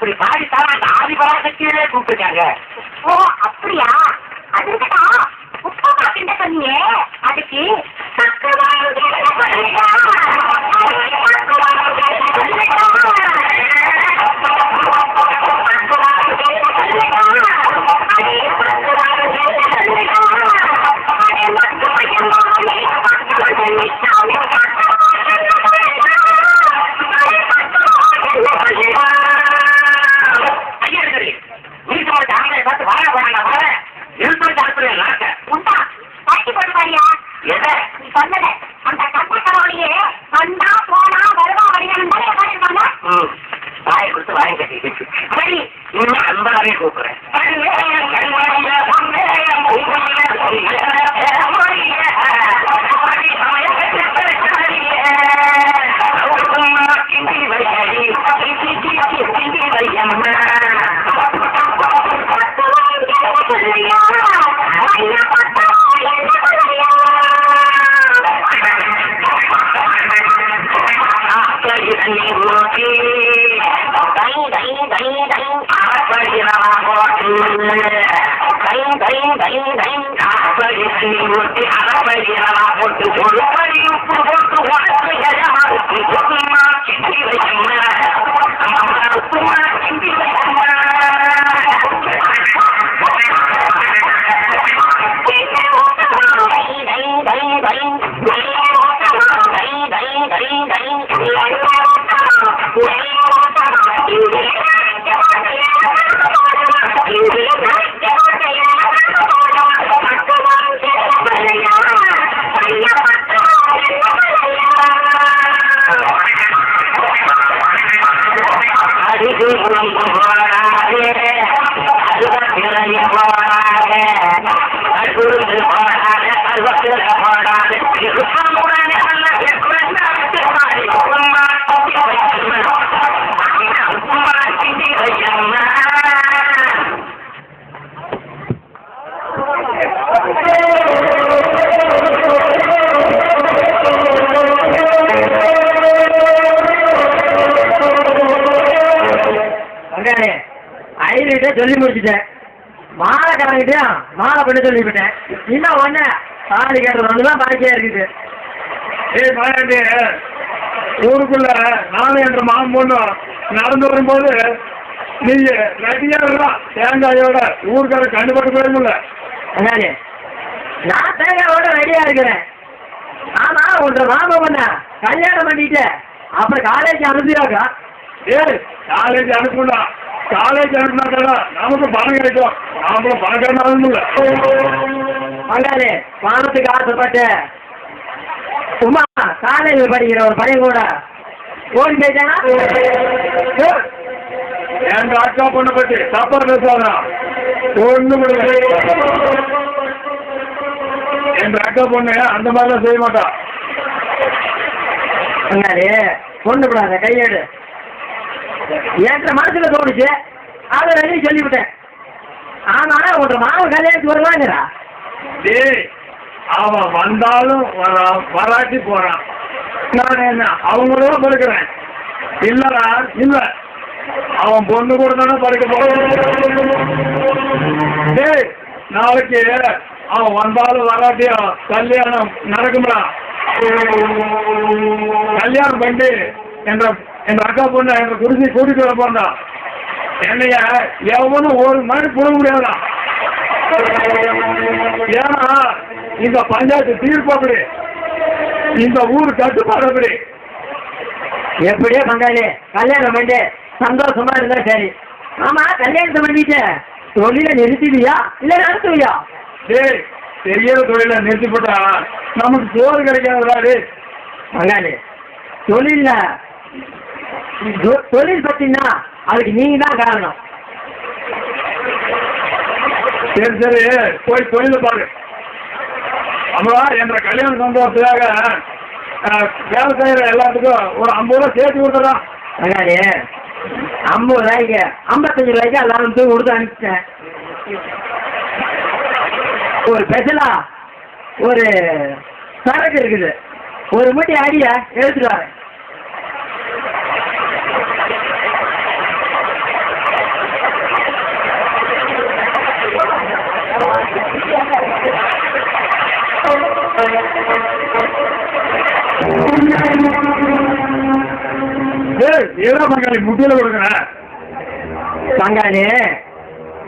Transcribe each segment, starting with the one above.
அப்படி பாடித்தான் அந்த ஆதிபராசக்தியிலே கூப்பிட்டுருக்காங்க. ஓ அப்படியா? அது இருக்கட்டும் உப்புமா கிண்ட சொன்னீங்க. அதுக்கு ஐயா ஐலிட்ட சொல்லி முடிச்சிட்டேன். மாலை கலங்கிட்டேன். மாலை பண்ண சொல்லிவிட்டேன் இன்னும் ஒண்ணு தாலி கட்டுறது ஒண்ணுதான் பாக்கியா இருக்குது. ஏய் மாயாண்டி ஊருக்குள்ள நானும் என்ற மாமன் பொண்ணும் நடந்து வரும்போது நீ ரெடியா இருக்கலாம் தேங்காயோட ஊருக்கார கண்டுபட்டு போயிருமில்ல நான் தேங்காயோட ரெடியா இருக்கிறேன். ஆமா உன்ற மாமா பண்ண கல்யாணம் பண்ணிட்டு அப்புறம் காலேஜ் அனுப்பியாக்கா? ஏய் காலேஜ் அனுப்புனா காலேஜ் அனுப்புனாக்கா நமக்கு பணம் கிடைக்கும் நாமளும் பணக்காரனாலும் இல்ல. அங்கானே பணத்துக்கு ஆசைப்பட்டு உமா காலேஜ் படிக்கிற ஒரு பையன் கூட ஓடி போயிட்டானா? எங்க அக்கா பொண்ணை பத்தி? தப்பா பேசாதா ஒண்ணு எங்க அக்கா பொண்ணு அந்த மாதிரிலாம் செய்ய மாட்டா. பொண்ணு விடாத கையேடு. என்ற மனசுல தோணுச்சு. அதை வெளியே சொல்லிவிட்டேன். ஆனா உன்ற மாவன் கல்யாணத்துக்கு வருவாங்கிறா டேய் அவன் வந்தாலும் வரான் வராட்டி போறான். நான் என்ன அவங்களும் படுக்கிறேன். இல்லடா இல்ல. அவன் பொண்ணு கூட தானே படுக்க போறான். டேய் நாளைக்கு அவன் வந்தாலும் வராட்டியும் கல்யாணம் நடக்கும்டா. கல்யாணம் பண்ணி என்ற எங்க அக்கா பொண்ணு எங்க குடிசி கூட்டிட்டு வர போறா. என்னைய எவனும் ஒரு மாதிரி புட முடியாதா? ஏன்னா இந்த பஞ்சாயத்து தீர்ப்பு அப்படி. இந்த ஊர் கட்டுப்பாடு அப்படி. எப்படியோ பங்காளி கல்யாணம் பண்ணி சந்தோஷமா இருந்தா சரி. ஆமா கல்யாணத்தை பண்ணிட்டு தொழில நிறுத்திவியா இல்ல நடத்துவியா? டேய் தெரியாத தொழில நிறுத்தி போட்டா நமக்கு சோறு கிடைக்காதா பங்காளி தொழில்ல தொ- தொழில் பத்தினா அதுக்கு நீங்க தான் காரணம். சரி சரி. போய் தொழில பாரு. அம்மா என்ற கல்யாண சந்தோஷத்துக்காக செய்யற எல்லாத்துக்கும் ஒரு ஐம்பது ரூபா சேர்த்து கொடுத்துடா பங்காளி ஐம்பது ரூபாய்க்கு ஐம்பத்தஞ்சு ரூபாய்க்கு எல்லாரும் போய் கொடுத்து அனுப்பிச்சிட்டேன். ஒரு ஸ்பெஷலா ஒரு சரக்கு இருக்குது. ஒரு மூட்டை அடிய எடுத்துட்டு வரேன். ஏதோ பங்காளி முட்டியில கொடுக்குறேன் பங்காளி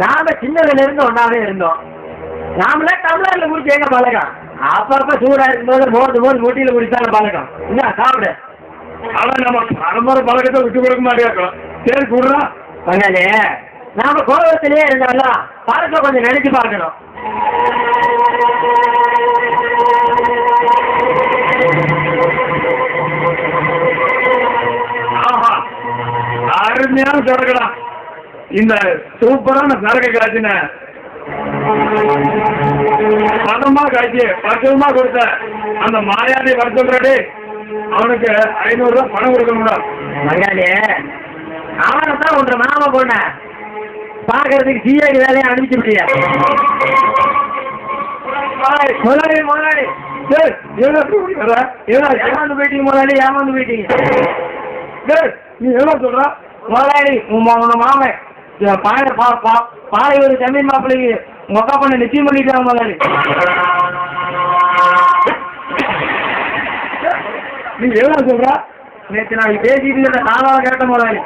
நாம சின்னதுல இருந்து ஒன்னாவே இருந்தோம். நாமளே டம்ளர்ல குடிச்சு எங்க பழக்கம்? அப்பப்ப சூடா இருக்கும்போது மோது மோது முட்டியில குடிச்சாலும் பழக்கம். சாப்பிடு. ஆனா நம்ம பரம்பரை பழக்கத்தை விட்டு கொடுக்க மாட்டேங்கிறோம் சரி கொடுறா. பங்காளி நாம கோபத்திலேயே இருந்தாலும் பழக்கம் கொஞ்சம் நினைச்சு பார்க்கணும். அருமையான சரக்குடா இந்த சூப்பரான சரக்கு காய்ச்சின பதமா காய்ச்சி பக்குவமா கொடுத்த அந்த மாயாண்டி வர சொல்றடி அவனுக்கு ஐநூறு ரூபாய் பணம் கொடுக்கணும்டா. அவனை தான் ஒன்று மாமா பொண்ண பார்க்கறதுக்கு சிஐடி வேலையை அனுப்பிச்சு முடியாது முதலாளி முதலாளி வர? ஏடா, ஏமாந்து போயிட்டீங்க முதலாளி ஏமாந்து போயிட்டீங்க. டேய், நீ என்ன சொல்ற? முதலாளி உங்க மாமன். பாலை பா பா பாலை ஒரு தமிழ் மாப்பிள்ளைக்கு உங்க அக்கா பண்ண நிச்சயம் பண்ணிட்டாங்க முதலாளி. நீ எவ்வளவு சொல்ற? நேற்று நான் பேசிட்டு இருந்த நாளாக கேட்ட முதலாளி.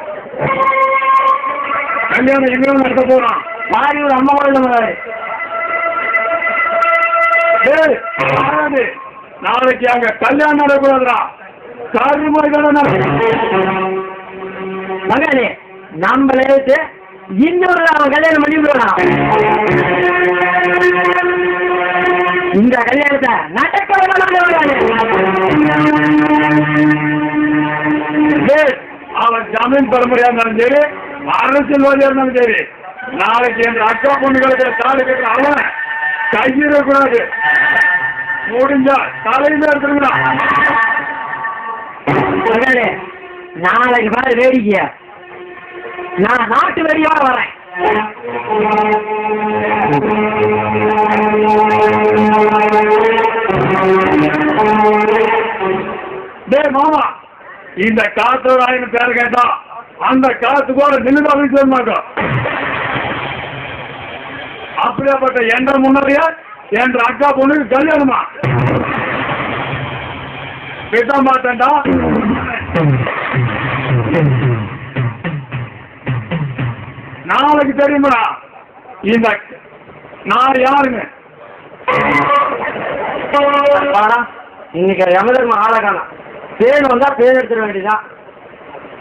கல்யாணம் எங்க நடத்த போறோம். பாரி ஒரு அம்மா கூட இல்லை முதலாளி. நாளைக்கு அங்க கல்யாணம் நடக்கூடாதுடா காரியமா தானே மகானே நம்மளே வச்சு இன்னொரு அவன் கல்யாணம் பண்ணி விடலாம் இந்த கல்யாணத்தை நடக்க அவன் ஜமீன் பரம்பரையா இருந்தாலும் சரி அரசியல்வாதியா இருந்தாலும் சரி நாளைக்கு என் அக்கா பொண்ணுகளுக்கு தாலி கட்டுற அவன் கையிடக்கூடாது முடிஞ்சா தலையில எடுத்துருங்கடா மகானே நாளைக்கு பாரு வேடிக்கைய. நான் நாட்டு வெடியோட வரேன். டேய் மாமா. இந்த காத்து ஆயிரம் பேர் கேட்டா அந்த காத்து கூட நின்று வீட்டு மாட்டோம் அப்படியாப்பட்ட என்ற முன்னரையா என்ற அக்கா பொண்ணுக்கு கல்யாணமா? விட்ட மாட்டேன்டா நாளைக்கு தெரியுமா? இந்த நான் யாருங்க? இன்னைக்கு யமதர்ம ஆளை தேன் வந்தா தேன் எடுத்துட வேண்டியதான்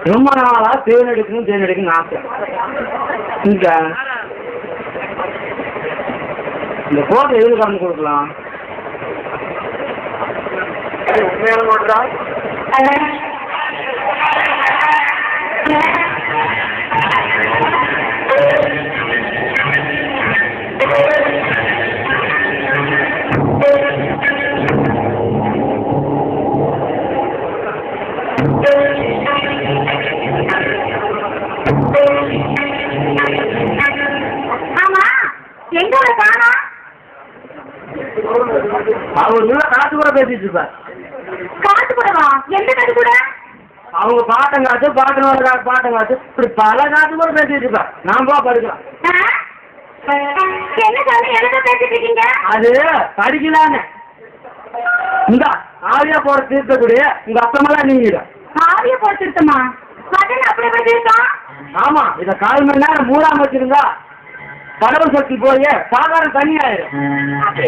ரொம்ப நாளா தேன் எடுக்கணும் தேன் எடுக்கணும் ஆசை. இந்த இந்த போட்டோ எதுக்கு கலந்து கொடுக்கலாம்? உண்மையான பாட்டம் காத்து பாட்டம் காத்து பாட்டம் காத்து இப்படி பல காத்து கூட பேசிட்டு இருப்பார் நான் போ படுக்கலாம். அது படிக்கலான்னு இந்த ஆவியா போற தீர்த்தக்கூடிய உங்க அப்பமெல்லாம் நீங்க ஆவிய எப்படி இருக்கான் ஆமா இத கால் மணி நேரம் மூடாம வச்சிருந்தா கடவுள் சக்தி போய் சாதாரண தண்ணி ஆயிரும். ஒரு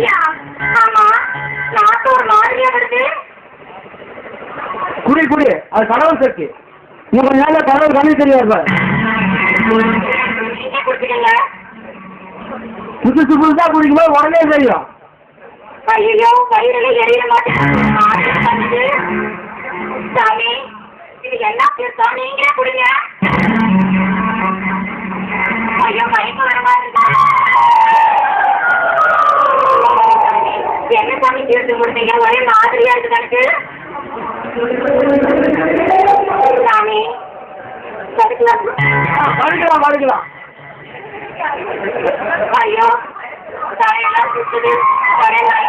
குடி குடி. அது கடவுள் சக்தி. இன்னும் கொஞ்ச நாள்ல கடவுள் கண்ணு தெரியாது பாரு. புதுசு புதுசா குடிக்கும்போது உடனே தெரியும். ஐயோ வயிறுல எரியல மாட்டேங்குது. சாமி இது என்ன பேர்? சாமி நீங்களே குடிங்க. ஐயோ மயக்கம் வர மாதிரி என்ன சாமி தீர்த்து கொடுத்தீங்க? ஒரே மாதிரியா இருக்கு எனக்கு. படுக்கலாம் படுக்கலாம் ஐயோ தலையெல்லாம் சுத்துது தலையெல்லாம்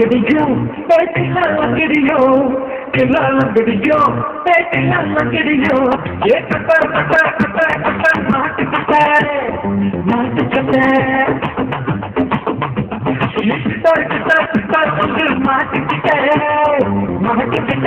கடிக்கும் பேச்செல்லாம் கடிக்கும் கெல்லாம் கடிக்கும் பேச்செல்லாம் கடிக்கும் ஏற்பட்ட மாட்டுக்கட்ட மாட்டுக்கட்ட மாட்டுக்கிட்ட மாட்டுக்கிட்ட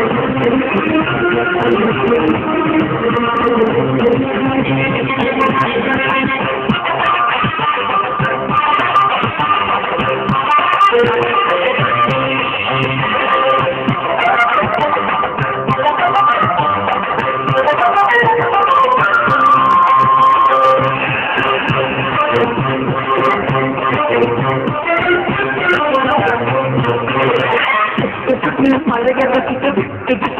Thank you.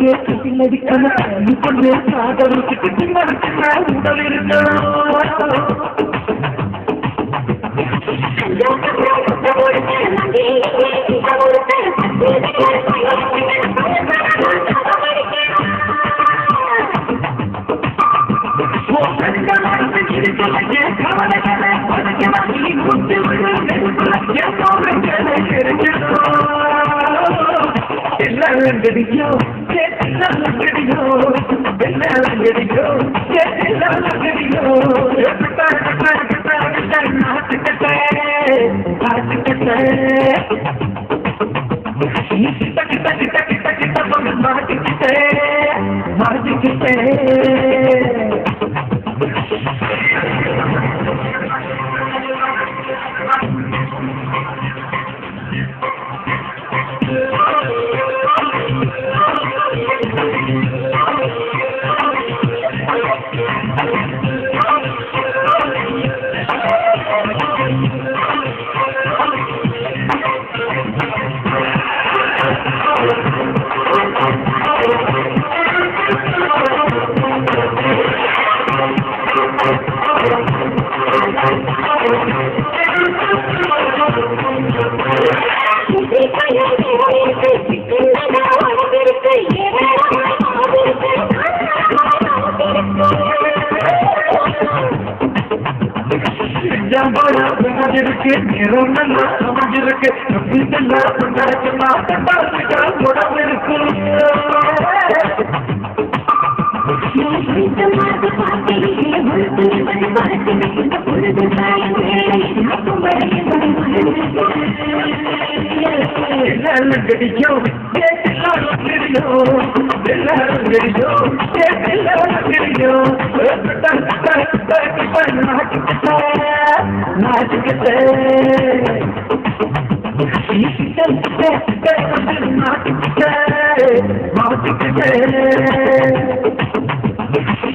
உனக்கே திட்டினடிக்கணும் இப்படியே சாதனுக்கு திட்டினடிக்கிறா உடல் இருக்கணும் என்னாலும் கிடைக்கும் என்னாலும் கிடைக்கும் என்னாலும் கிடைக்கும் என்னாலும் கிடைக்கும் மாட்டிக்கிட்டே மாட்டிக்கிட்டே மாட்டிக்கிட்டே. அமைஞ்சிருக்கு நிறம் நல்லா அமைஞ்சிருக்கு நடக்குமா உடம்பு இருக்கும் எல்லாரும் கிடைக்கும் எல்லாரும் கிடைக்கும் எல்லாரும் கிடைக்கும் எல்லாரும் கிடைக்கும் எல்லாரும் கிடைக்கும் எல்லாரும்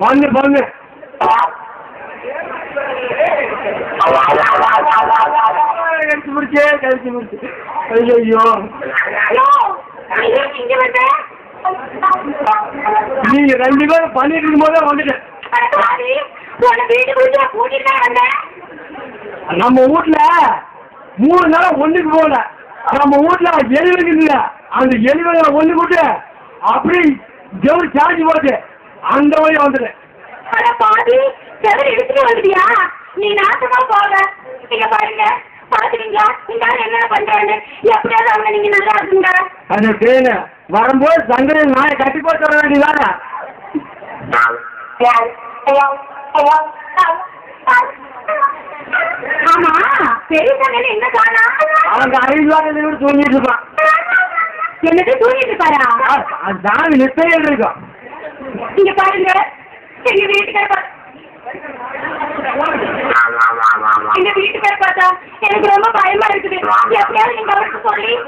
வாங்க வாங்க. கழிச்சு முடிச்சே கழிச்சு முடிச்சு. ஐயோ நீங்க ரெண்டு பேரும் பண்ணிட்டு இருக்கும் போதே வந்துட்டேன். நம்ம வீட்ல மூணு நாள் ஒண்ணுக்கு போகல. நம்ம வீட்ல எலி இல்ல. அந்த எலிவங்க ஒண்ணு போட்டு அப்படி ஜெவரு சார்ஜ் போட்டு அந்த வழி வந்துட்டேன். பாதி செவரு எடுத்துட்டு வந்துட்டியா? நீ நாசமா போக இங்க பாருங்க பாத்துறீங்களா இந்த என்ன பண்றான்னு? எப்படியாவது அவங்க நீங்க நல்லா இருக்குங்க அந்த தேனை வரும்போது சங்கரி நாயை கட்டி போட்டு வர வேண்டியதானே? ஆமா பெரிய தங்கன்னு எங்க காணா அவங்க கூட தூங்கிட்டு இருப்பான். என்னது தூங்கிட்டு இருப்பாரா? அது சாமி நிச்சயம் இருக்கும். இங்க பாருங்க. எங்க வீட்டுக்கார எங்க வீட்டுக்கார பார்த்தா எனக்கு ரொம்ப பயமா இருக்குது. எப்படியாவது நீங்க சொல்லி